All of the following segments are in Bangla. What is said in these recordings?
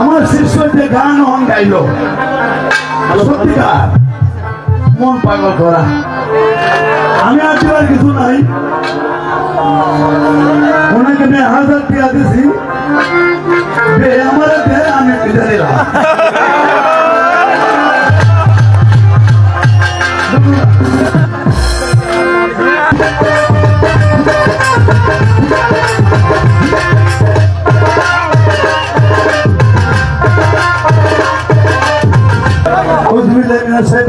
আমার শিষ্য যে গান হন গাইল। সত্যিকার। মন পাগল করা। আমি দেওয়ার কিছু নাই। ওনাকে আমি হাজার টাকা দিছি। আমার আমি দিলাম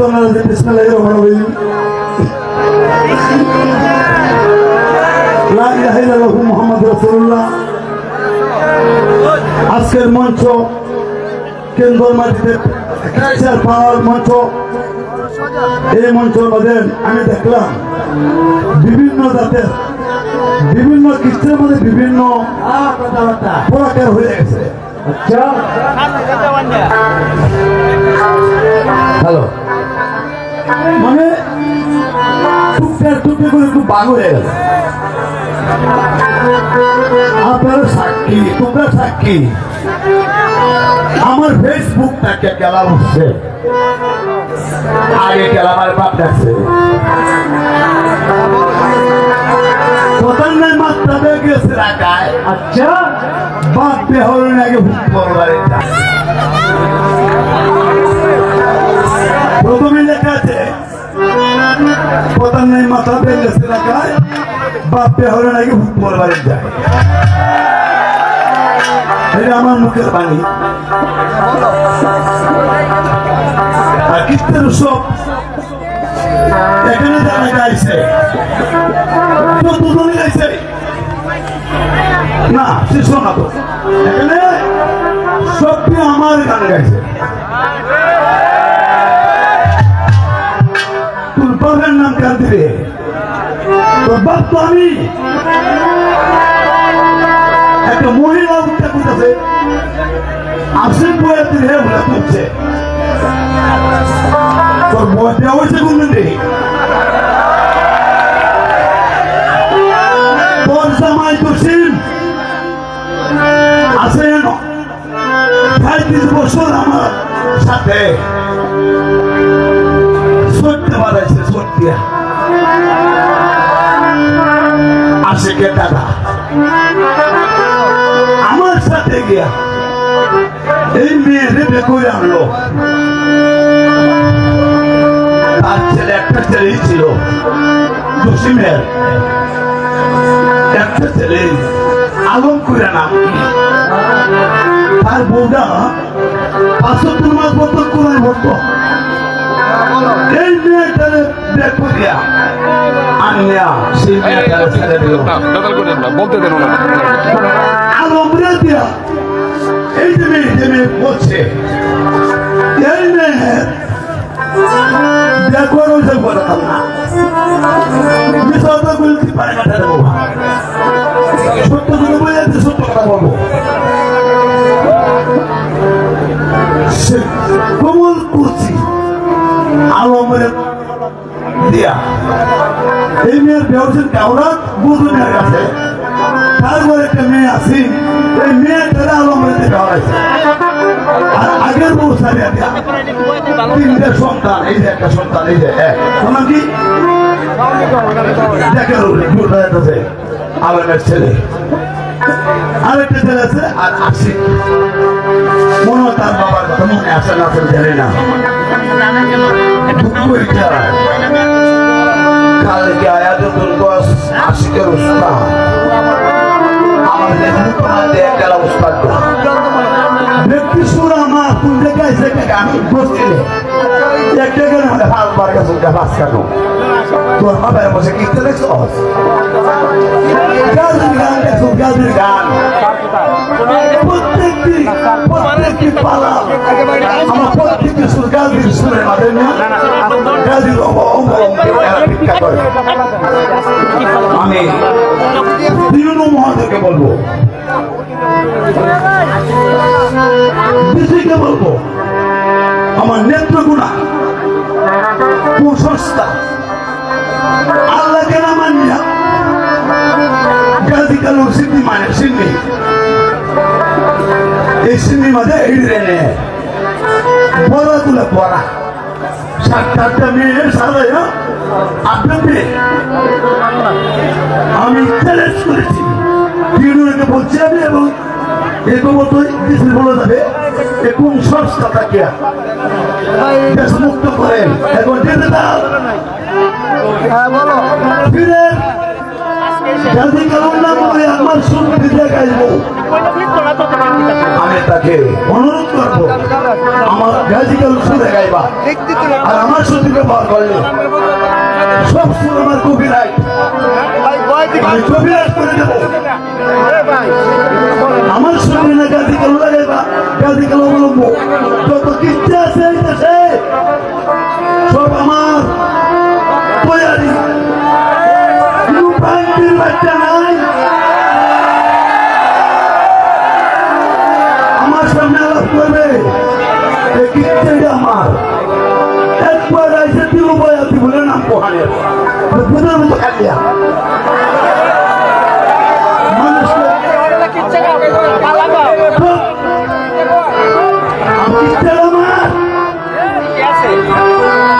আলহামদুলিল্লাহ বিসমিল্লাহির রহমানির রহিম লা ইলাহা ইল্লাল্লাহ মুহাম্মাদুর রাসূলুল্লাহ আজকের মঞ্চ কেন্দ্র মাটিতে কালচার পাওয়ার মঞ্চ এই মঞ্চ বাদেন আমি দেখলাম বিভিন্ন জাতের বিভিন্ন কৃষ্ণের মধ্যে বিভিন্ন হয়ে গেছে আচ্ছা। হ্যালো মানে টুকটাক করে একটু বাঘ হয়ে গেল। আপনার সাক্ষী তোমরা সাক্ষী। আমার ফেসবুকটাকে গেলা উঠছে আগে গেলা আমার বাপ ডাকছে প্রধান মাত্রা বেয়ে গেছে রাখায় আচ্ছা। বাপ বেহরের আগে হুক করবার প্রথমে প্রধান মাথা বেয়ে গেছে রাখায় বাপ বেহরের আগে হুক করবার যায়। এটা আমার মুখের বাণী। আর কীর্তন আমার গান গাইছে। বাবার নাম গান দিবে? তোর বাপ তো আমি। একটা মহিলা উঠতে করতেছে। আসেন বয়াতে হে বলে তুলছে তোর বয় হয়েছে বছর আমার সাথে। বাড়াইছে সত্যি আসে কে দাদা, আমার সাথে গিয়া এই মেয়েরে বেকুরে আনলো। তার ছেলে, একটা ছেলেই ছিল জসিমের একটা ছেলে আলম করে নাম। তার বউটা পাঁচশো মাস বছর কোরআন ভরত এই মেয়েটারে বেকুরিয়া আনিয়া সেই মেয়েটারে ছেড়ে দিল না না বলতে দেন ওনারা আলমরা দিয়া এই যে মেয়ে যে মেয়ে বলছে এই মেয়ে দেখো রয়েছে বলতাম না মিশাতে বলতে পারে না দেবো সত্য করে বলে সত্য কথা বলব সে করছি আলমের দিয়া। এই মেয়ের ব্যবসার কাউরা বুধুনের কাছে। তারপর একটা মেয়ে আছি। এই মেয়ে তারা আলমের দিকে হয়েছে। আর আগের বউ সারিয়া দিয়া। তিনটে সন্তান, এই যে একটা সন্তান, এই যে এক তোমার কি? দেখেন আলমের ছেলে। আরেকটা ছেলে আছে, আর আসি মনে হয় তার বাবার কথা মনে আসে না আসে জানি না। দুপুরটা কালকে আয়াতুল গস আশিকের উস্তাদ। আমার লেখনি তোমার উস্তাদ ব্যক্তি সুর আমার কোন জায়গায় সেটা গান বসছিলে একটা গান হলে বার গেছে গাছ কাটো তোর বাবার বসে কিনতে দেখছ? গাছের গান দেখছ গাছের গান। প্রত্যেকটি প্রত্যেকটি পালা। আমার প্রত্যেকটি সুর গাছের সুরের মাঝে না গাছের অঙ্গ ভিক্ষা করে। আমি বিভিন্ন মহাদেবকে বলব। বিজয়কে বলব। আমার নেত্রগুণা কুসংস্থা না? মানিয়া কালুর সিদ্ধি মানে সিদ্ধি এই সিদ্ধি মাঝে এই রেনে বড় তুলে পড়া। সাত সাতটা মেয়ে সারা আপনার মেয়ে আমি করেছি। বলছি আমি এবং এরকম মতো দেশের বলে যাবে। এরকম সংস্থা থাকে মুক্ত করেন এখন যেতে দাও। জাতি কারণ না করে আমার শুনতে দেখাইব আমি তাকে অনুরোধ করব, আমার গাজি কারণ শুনে গাইবা। আর আমার সত্যি ব্যবহার করলে সব সুর আমার কবিরাই আমি কবিরাজ করে দেবো। আমার সঙ্গে Berkat?